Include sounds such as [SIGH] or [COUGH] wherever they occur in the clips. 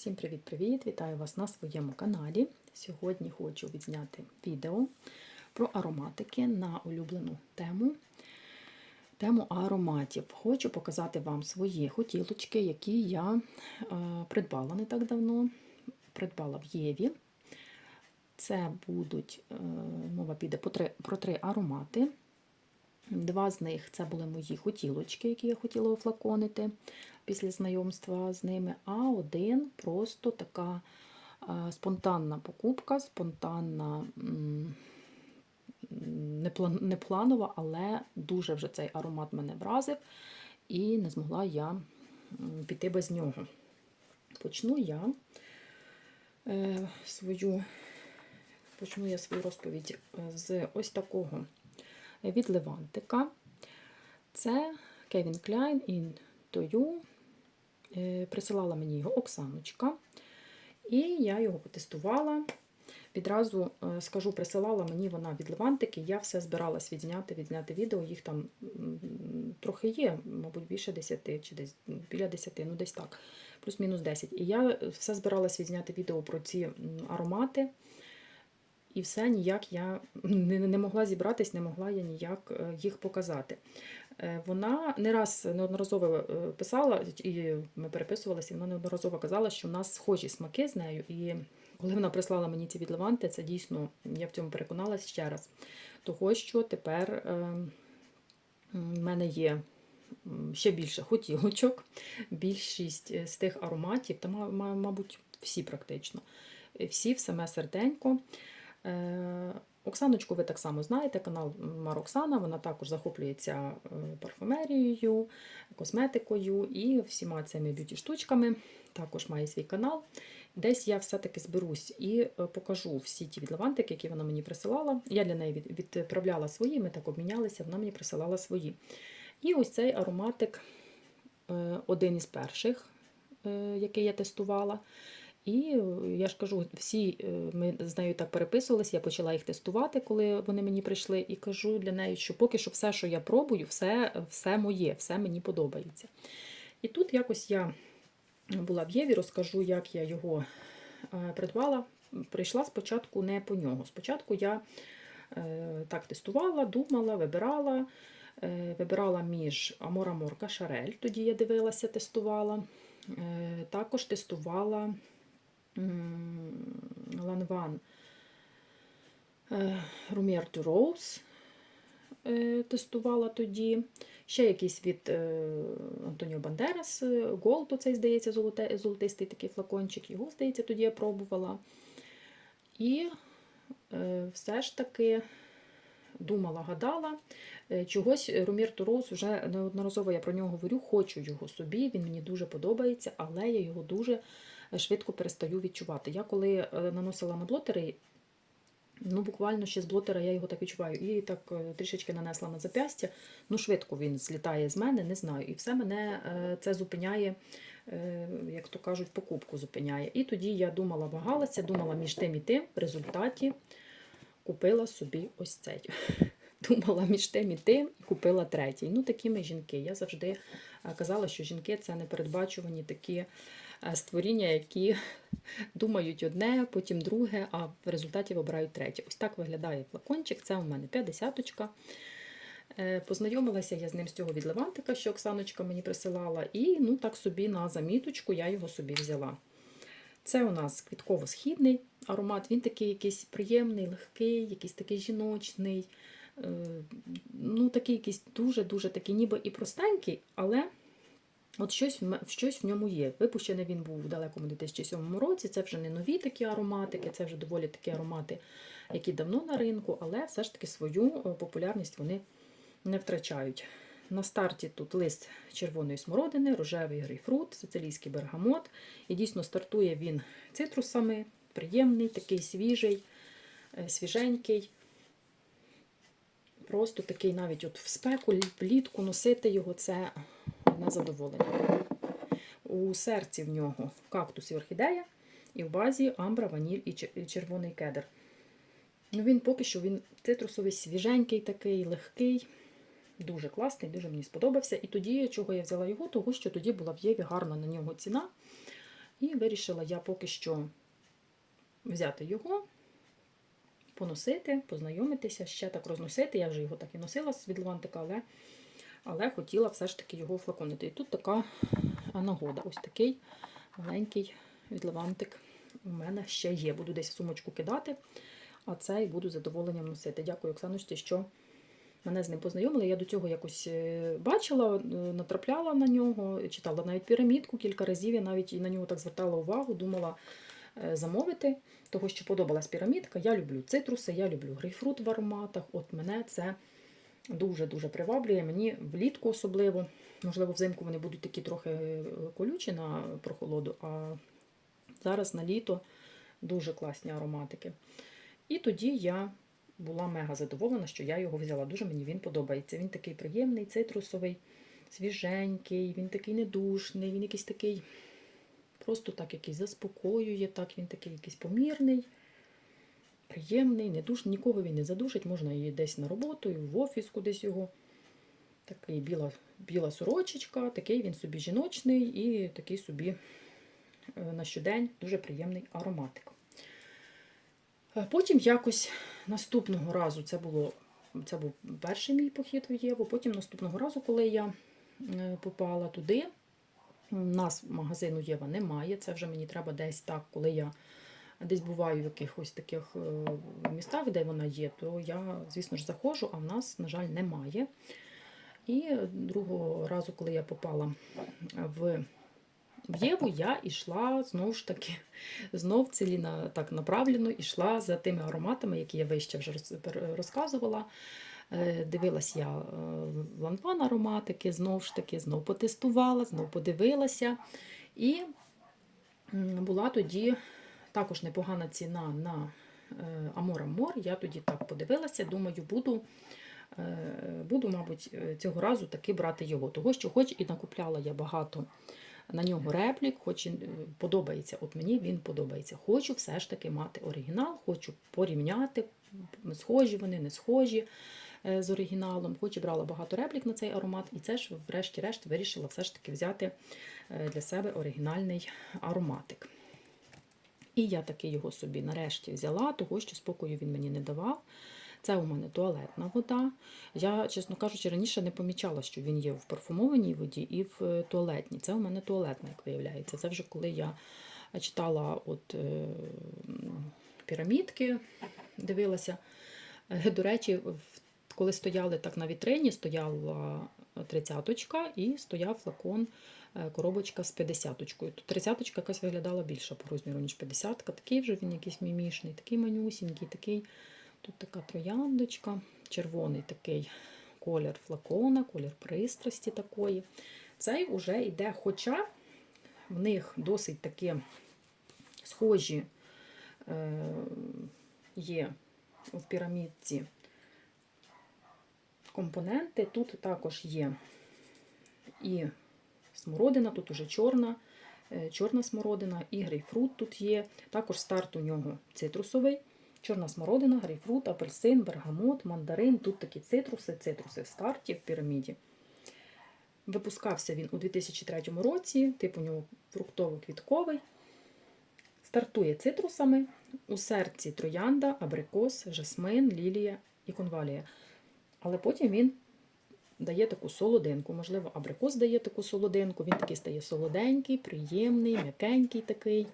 Всім привіт-привіт! Вітаю вас на своєму каналі. Сьогодні хочу відзняти відео про ароматики на улюблену тему. Тему ароматів. Хочу показати вам свої хотілочки, які я е, придбала не так давно. Придбала в Єві. Це будуть, е, мова піде про три, про три аромати. Два з них це були мої хотілочки, які я хотіла офлаконити після знайомства з ними. А один просто така е, спонтанна покупка, спонтанна, не планова, але дуже вже цей аромат мене вразив, і не змогла я піти без нього. Почну я е, свою, почну я свою розповідь е, з ось такого від Левантика. Це Kevin Klein in To You. Присилала мені його Оксаночка. І я його потестувала. Відразу е, скажу, присилала мені вона від Левантики. Я все збиралась відзняти, відзняти відео. Їх там трохи є, мабуть, більше 10 чи десь біля 10, ну десь так, плюс-мінус 10. І я все збиралась відзняти відео про ці аромати. І все ніяк я не, не могла зібратись, не могла я ніяк е, їх показати. Е, Вона не раз неодноразово е, писала, і ми переписувалися, і вона неодноразово казала, що в нас схожі смаки з нею. І коли вона прислала мені ці відливанти, це дійсно, я в цьому переконалася ще раз. Того, що тепер в мене є ще більше хотілочок, більшість з тих ароматів, та, ма- ма- мабуть, всі практично. Всі в саме серденько. Е, Оксаночку, ви так само знаєте, канал Мароксана, вона також захоплюється е, парфумерією, косметикою і всіма цими б'юті-штучками. Також має свій канал. Десь я все-таки зберусь і е, покажу всі ті відливантики, які вона мені присилала. Я для неї відправляла свої, ми так обмінялися, вона мені присилала свої. І ось цей ароматик один із перших, який я тестувала. І е, я ж кажу, всі е, ми з нею так переписувалися, я почала їх тестувати, коли вони мені прийшли, і кажу для неї, що поки що все, що я пробую, все, все моє, все мені подобається. І тут якось я була в Єві, розкажу, як я його е, придбала. Прийшла спочатку не по нього. Спочатку я так тестувала, думала, вибирала. Вибирала між Амор Амор Кашарель, тоді я дивилася, тестувала. Також тестувала Ланван Румєр Роуз е, тестувала тоді. Ще якийсь від е, Антоніо Бандерас, Голд, оцей, здається, золотистий такий флакончик. Його, здається, тоді я пробувала. І е, все ж таки думала, гадала. Е, Чогось Румір Туроус вже неодноразово я про нього говорю, хочу його собі, він мені дуже подобається, але я його дуже швидко перестаю відчувати. Я коли е, наносила на блотери, ну буквально ще з блотера я його так відчуваю. І так е, трішечки нанесла на зап'ястя. Ну, швидко він злітає з мене, не знаю. І все мене е, це зупиняє, як то кажуть, покупку зупиняє. І тоді я думала, вагалася, думала між тим і тим. В результаті купила собі ось цей. [LAUGHS] Думала між тим і тим і купила третій. Ну, такі ми жінки. Я завжди казала, що жінки це непередбачувані такі створіння, які [LAUGHS] думають одне, потім друге, а в результаті вибирають третє. Ось так виглядає флакончик. Це у мене 50-очка. Е, Познайомилася я з ним з цього від Левантика, що Оксаночка мені присилала, і ну так собі на заміточку я його собі взяла. Це у нас квітково-східний аромат, він такий якийсь приємний, легкий, якийсь такий жіночний. е, Ну, такий якийсь дуже-дуже такий, ніби і простенький, але от щось, щось в ньому є. Випущений він був у далекому 2007 році. Це вже не нові такі ароматики, це вже доволі такі аромати, які давно на ринку, але все ж таки свою е, популярність вони не втрачають. На старті тут лист червоної смородини, рожевий грейпфрут, сицилійський бергамот. І дійсно стартує він цитрусами, приємний, такий свіжий, е, свіженький. Просто такий навіть от в спеку, влітку носити його це одне задоволення. У серці в нього кактус і орхідея, і в базі амбра, ваніль і червоний кедр. Ну, він поки що він цитрусовий, свіженький такий, легкий. Дуже класний, дуже мені сподобався. І тоді, чого я взяла його, того що тоді була в Єві гарна на нього ціна. І вирішила я поки що взяти його, поносити, познайомитися, ще так розносити. Я вже його так і носила з відлантика, але, але хотіла все ж таки його флаконити. І тут така нагода. Ось такий маленький відливантик у мене ще є. Буду десь в сумочку кидати, а цей буду з задоволенням носити. Дякую, Оксаночці, що мене з ним познайомили. Я до цього якось е, бачила, е, натрапляла на нього, читала навіть пірамідку кілька разів. Я навіть і на нього так звертала увагу, думала е, замовити, того, що подобалась пірамідка. Я люблю цитруси, я люблю грейпфрут в ароматах. От мене це дуже-дуже приваблює. Мені влітку особливо. Можливо, взимку вони будуть такі трохи е, колючі на прохолоду, а зараз на літо дуже класні ароматики. І тоді я була мега задоволена, що я його взяла. Дуже мені він подобається. Він такий приємний, цитрусовий, свіженький, він такий недушний, він якийсь такий, просто так якийсь заспокоює, так він такий якийсь помірний, приємний, недушний. Нікого він не задушить, можна і десь на роботу, і в офіс кудись його. Такий біла, біла сорочечка, такий він собі жіночний і такий собі е, на щодень дуже приємний ароматик. Е, Потім якось наступного разу це було це був перший мій похід в Єву. Потім наступного разу, коли я е, попала туди, у нас магазину Єва немає. Це вже мені треба десь так, коли я десь буваю в якихось таких е, містах, де вона є, то я, звісно ж, заходжу, а в нас, на жаль, немає. І другого разу, коли я попала в Єву, я йшла знову ж таки, [LAUGHS] знов ціліна так направлено, йшла за тими ароматами, які я вище вже розказувала. Е, Дивилась я е, ланван ароматики, знов ж таки, знов потестувала, знов подивилася. І була тоді також непогана ціна на е, Амора Мор. Я тоді так подивилася, думаю, буду. е, Буду, мабуть, е, цього разу таки брати його. Того, що хоч і накупляла я багато на нього реплік, хоч і е, подобається. От мені він подобається. Хочу все ж таки мати оригінал, хочу порівняти, схожі вони, не схожі е, з оригіналом. Хоч і брала багато реплік на цей аромат, і це ж, врешті-решт, вирішила все ж таки взяти е, для себе оригінальний ароматик. І я таки його собі нарешті взяла, того що спокою він мені не давав. Це у мене туалетна вода. Я, чесно кажучи, раніше не помічала, що він є в парфумованій воді і в е, туалетній. Це у мене туалетна, як виявляється. Це вже коли я читала от, е, пірамідки, дивилася. Е, До речі, коли стояли так на вітрині, стояла тридцяточка і стояв флакон, коробочка з 50-очкою. Тут 30-очка якась виглядала більша по розміру, ніж 50-ка. Такий вже він якийсь мімішний, такий манюсінький, такий. Тут така трояндочка, червоний такий колір флакона, колір пристрасті такої. Цей уже йде, хоча в них досить такі схожі е, є в пірамідці компоненти. Тут також є і смородина, тут уже чорна, е, чорна смородина, і грейпфрут тут є. Також старт у нього цитрусовий. Чорна смородина, грейпфрут, апельсин, бергамот, мандарин. Тут такі цитруси, цитруси в старті в піраміді. Випускався він у 2003 році, тип у нього фруктово-квітковий. Стартує цитрусами. У серці троянда, абрикос, жасмин, лілія і конвалія. Але потім він дає таку солодинку. Можливо, абрикос дає таку солодинку. Він такий стає солоденький, приємний, м'якенький такий.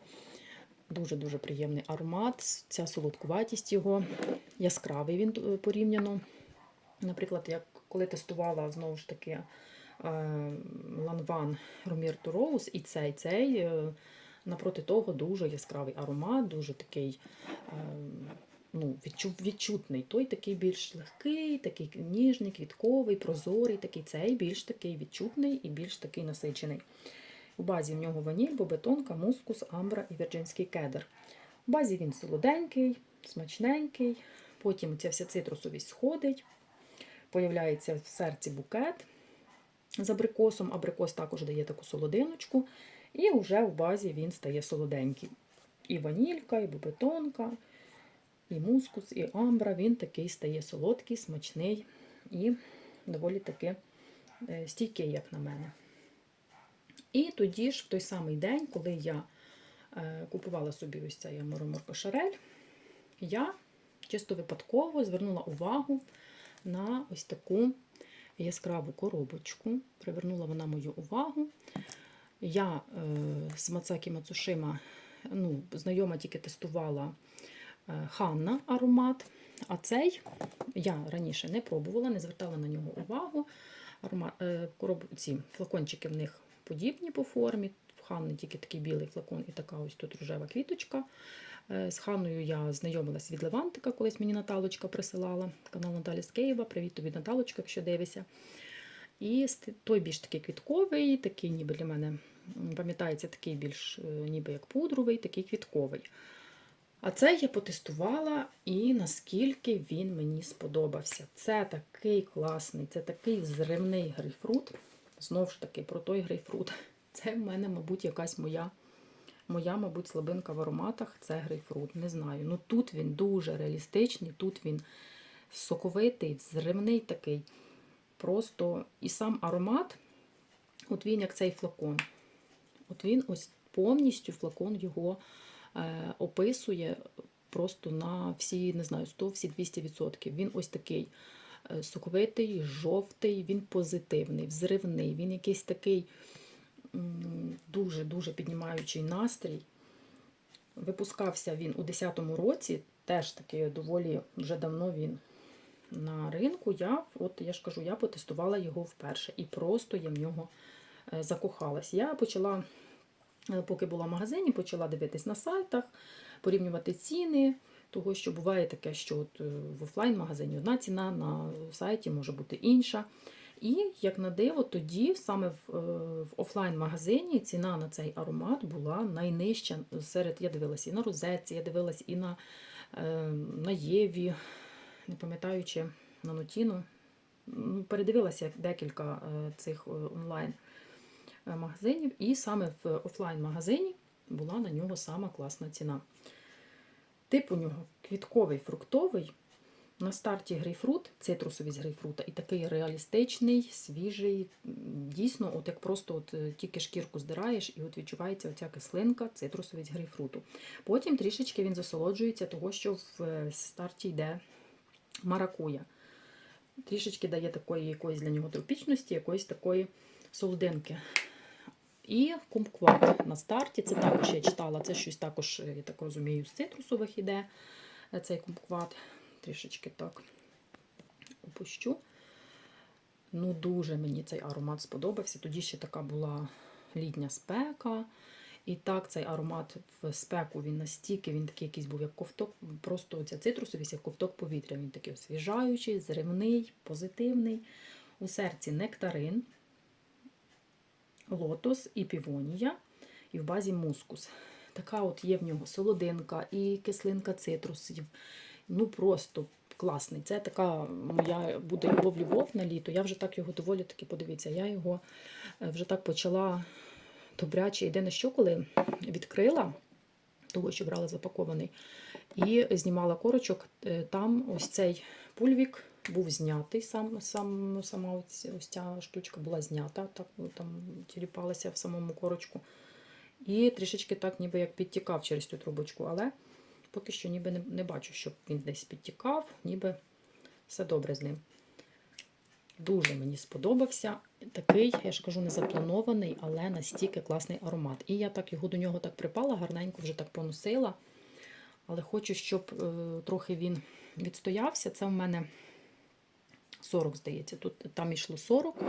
Дуже-дуже приємний аромат. Ця солодкуватість його яскравий він е, порівняно. Наприклад, як коли тестувала знову ж таки е, Ланван Ромір Роуз, і цей цей е, напроти того дуже яскравий аромат, дуже такий ну, відчу- відчутний. Той такий більш легкий, такий ніжний, квітковий, прозорий, такий цей більш такий відчутний і більш такий насичений. У базі в нього ваніль, бобетонка, мускус, амбра і вірджинський кедр. У базі він солоденький, смачненький, потім ця вся цитрусовість сходить, появляється в серці букет з абрикосом. Абрикос також дає таку солодиночку, і вже в базі він стає солоденький. І ванілька, і бобетонка, і мускус, і амбра. Він такий стає солодкий, смачний і доволі таки е, стійкий, як на мене. І тоді ж, в той самий день, коли я е, купувала собі ось цей Муроморко Шарель, я чисто випадково звернула увагу на ось таку яскраву коробочку. Привернула вона мою увагу. Я е, з Мацакі Мацушима ну, знайома тільки тестувала Ханна аромат, а цей я раніше не пробувала, не звертала на нього увагу. Е, ці флакончики в них подібні по формі. В Ханни тільки такий білий флакон і така ось тут рожева квіточка. Е, З Ханною я знайомилась від Левантика, колись мені Наталочка присилала. Канал Наталі з Києва. Привіт тобі, Наталочка, якщо дивишся. І той більш такий квітковий, такий ніби для мене пам'ятається, такий більш е, ніби як пудровий, такий квітковий. А це я потестувала, і наскільки він мені сподобався. Це такий класний, це такий зривний грейпфрут. Знову ж таки, про той грейпфрут. [LAUGHS] Це в мене, мабуть, якась моя, моя, мабуть, слабинка в ароматах це грейпфрут. Не знаю. Ну тут він дуже реалістичний, тут він соковитий, взривний такий. Просто і сам аромат, от він як цей флакон. От він ось повністю флакон його описує просто на всі, не знаю, 100, всі 200%. Він ось такий е, соковитий, жовтий, він позитивний, взривний, він якийсь такий дуже-дуже піднімаючий настрій. Випускався він у 10-му році, теж таки доволі вже давно він на ринку. Я, от я ж кажу, я потестувала його вперше і просто я в нього е, закохалась. Я почала, е, поки була в магазині, почала дивитись на сайтах, порівнювати ціни. Того, що буває таке, що от е, в офлайн-магазині одна ціна, на сайті може бути інша. І, як на диво, тоді саме в, е, в офлайн-магазині ціна на цей аромат була найнижча. Серед я дивилася і на розетці, я дивилась і на, е, на Єві, не пам'ятаючи на Нотіну. Передивилася декілька е, цих е, онлайн-магазинів, і саме в офлайн-магазині була на нього сама класна ціна. Тип у нього квітковий, фруктовий. На старті грейпфрут, цитрусовість грейпфрута, і такий реалістичний, свіжий. Дійсно, от як просто от е, тільки шкірку здираєш, і от відчувається оця кислинка, цитрусовість грейпфруту. Потім трішечки він засолоджується, того, що в е, старті йде маракуя. Трішечки дає такої якоїсь для нього тропічності, якоїсь такої солодинки. І кумкват на старті. Це також я читала, це щось також, е, я так розумію, з цитрусових іде е, цей кумкват. Трішечки так опущу. Ну, дуже мені цей аромат сподобався. Тоді ще така була літня спека. І так, цей аромат в спеку він настільки, він такий якийсь був, як ковток, просто ця цитрусовість, як ковток повітря. Він такий освіжаючий, зривний, позитивний. У серці нектарин, лотос і півонія, і в базі мускус. Така от є в нього солодинка і кислинка цитрусів. Ну просто класний. Це така моя буде любов-любов на літо. Я вже так його доволі таки подивіться. Я його е, вже так почала добряче. Єдине, що коли відкрила, того, що брала запакований, і знімала корочок, е, там ось цей пульвік був знятий, сам, сам, сама ось, ось ця штучка була знята, так ну, там тіліпалася в самому корочку. І трішечки так, ніби як підтікав через цю трубочку, але поки що ніби не, не бачу, щоб він десь підтікав, ніби все добре з ним. Дуже мені сподобався. Такий, я ж кажу, не запланований, але настільки класний аромат. І я так його до нього так припала, гарненько вже так поносила. Але хочу, щоб е, трохи він відстоявся. Це в мене 40, здається. Тут там йшло 40.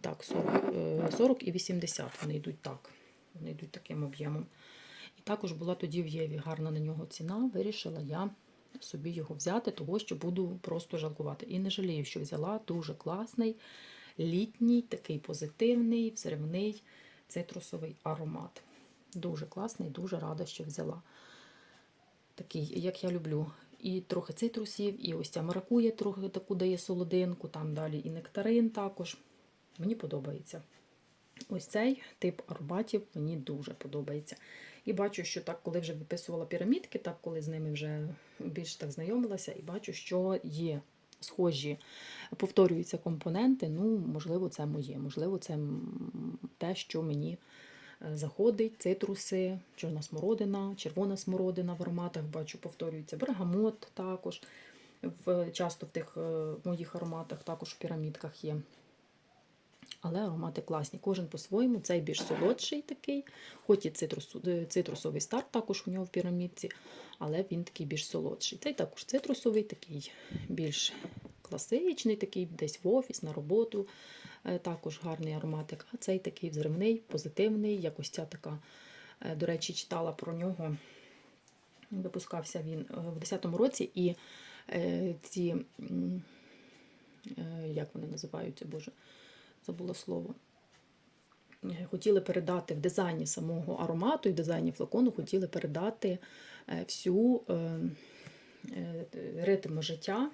Так, 40, е, 40 і 80. Вони йдуть так. Вони йдуть таким об'ємом. І також була тоді в Єві гарна на нього ціна. Вирішила я собі його взяти, того що буду просто жалкувати. І не жалію, що взяла дуже класний, літній, такий позитивний, взривний цитрусовий аромат. Дуже класний, дуже рада, що взяла. Такий, як я люблю. І трохи цитрусів, і ось ця маракуя трохи таку дає солодинку, там далі і нектарин також. Мені подобається. Ось цей тип ароматів мені дуже подобається. І бачу, що так, коли вже виписувала пірамідки, так коли з ними вже більш так знайомилася, і бачу, що є схожі, повторюються компоненти. Ну, можливо, це моє, можливо, це те, що мені заходить, цитруси, чорна смородина, червона смородина в ароматах, бачу, повторюється, бергамот також. В, часто в тих е, моїх ароматах також в пірамідках є. Але аромати класні. Кожен по-своєму. Цей більш солодший такий, хоч і цитрус, е, цитрусовий старт також у нього в пірамідці, але він такий більш солодший. Цей також цитрусовий, такий більш класичний, такий десь в офіс, на роботу. Е, Також гарний ароматик. А цей такий взривний, позитивний, якось ця така. е, До речі, читала про нього. Випускався він е, в 10-му році, і ці, як вони називаються, Боже, забула слово. Хотіли передати в дизайні самого аромату і в дизайні флакону хотіли передати всю ритм життя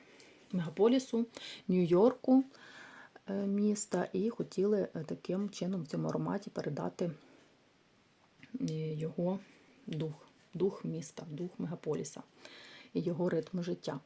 мегаполісу, Нью-Йорку міста, і хотіли е, таким чином в цьому ароматі передати е, його дух, дух міста, дух мегаполіса і його ритм життя.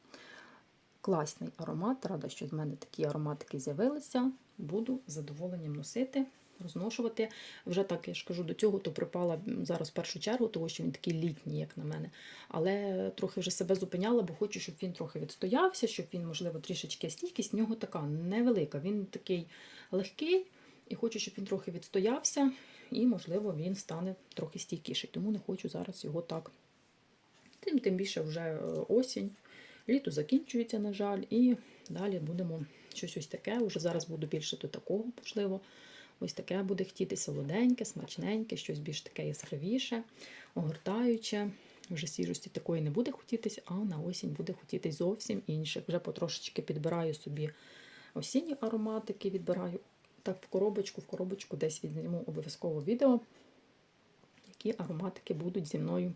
Класний аромат, рада, що в мене такі ароматики з'явилися. Буду з задоволенням носити, розношувати. Вже так я ж кажу, до цього то припала зараз в першу чергу, тому що він такий літній, як на мене. Але трохи вже себе зупиняла, бо хочу, щоб він трохи відстоявся, щоб він, можливо, трішечки стійкість в нього така невелика. Він такий легкий, і хочу, щоб він трохи відстоявся, і, можливо, він стане трохи стійкіший. Тому не хочу зараз його так. Тим, тим більше вже е, осінь. Літо закінчується, на жаль, і далі будемо щось ось таке. Уже зараз буду більше до такого, можливо. Ось таке буде хотіти солоденьке, смачненьке, щось більш таке яскравіше, огортаюче. Вже свіжості такої не буде хотітись, а на осінь буде хотітись зовсім інших. Вже потрошечки підбираю собі осінні ароматики, відбираю так в коробочку, в коробочку десь відзніму обов'язково відео, які ароматики будуть зі мною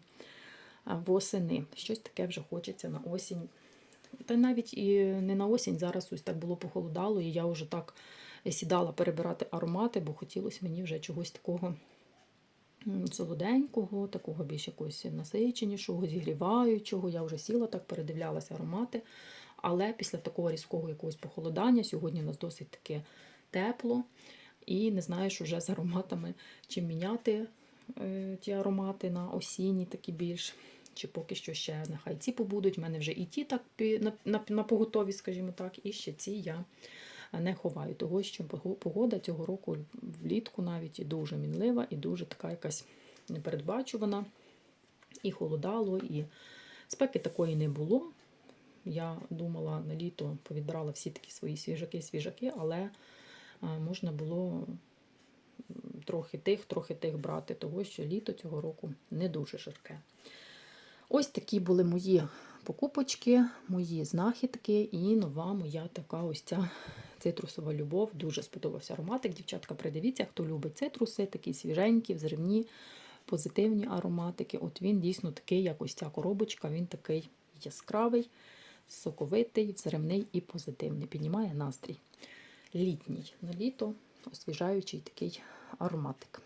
восени. Щось таке вже хочеться на осінь. Та навіть і не на осінь, зараз ось так було похолодало, і я вже так сідала перебирати аромати, бо хотілося мені вже чогось такого солоденького, такого більш якогось насиченішого, зігріваючого. Я вже сіла так, передивлялася аромати. Але після такого різкого якогось похолодання, сьогодні у нас досить таке тепло, і не знаєш уже з ароматами, чим міняти е, ті аромати на осінні, такі більш. Чи поки що ще нехай ці побудуть. У мене вже і ті так на, на, на поготові, скажімо так, і ще ці я не ховаю. Того, що погода цього року влітку навіть і дуже мінлива, і дуже така якась непередбачувана. І холодало, і спеки такої не було. Я думала на літо повідбирала всі такі свої свіжаки-свіжаки, але можна було трохи тих, трохи тих брати, того що літо цього року не дуже жарке. Ось такі були мої покупочки, мої знахідки і нова моя така ось ця цитрусова любов. Дуже сподобався ароматик. Дівчатка, придивіться, хто любить цитруси, такі свіженькі, взривні, позитивні ароматики. От він дійсно такий, як ось ця коробочка, він такий яскравий, соковитий, взривний і позитивний. Піднімає настрій. Літній на літо, освіжаючий такий ароматик.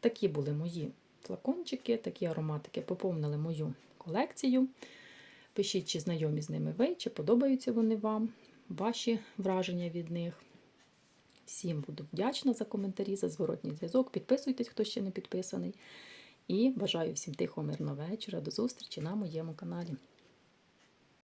Такі були мої флакончики, такі ароматики поповнили мою колекцію. Пишіть, чи знайомі з ними ви, чи подобаються вони вам, ваші враження від них. Всім буду вдячна за коментарі, за зворотній зв'язок. Підписуйтесь, хто ще не підписаний. І бажаю всім тихого, мирного вечора. До зустрічі на моєму каналі.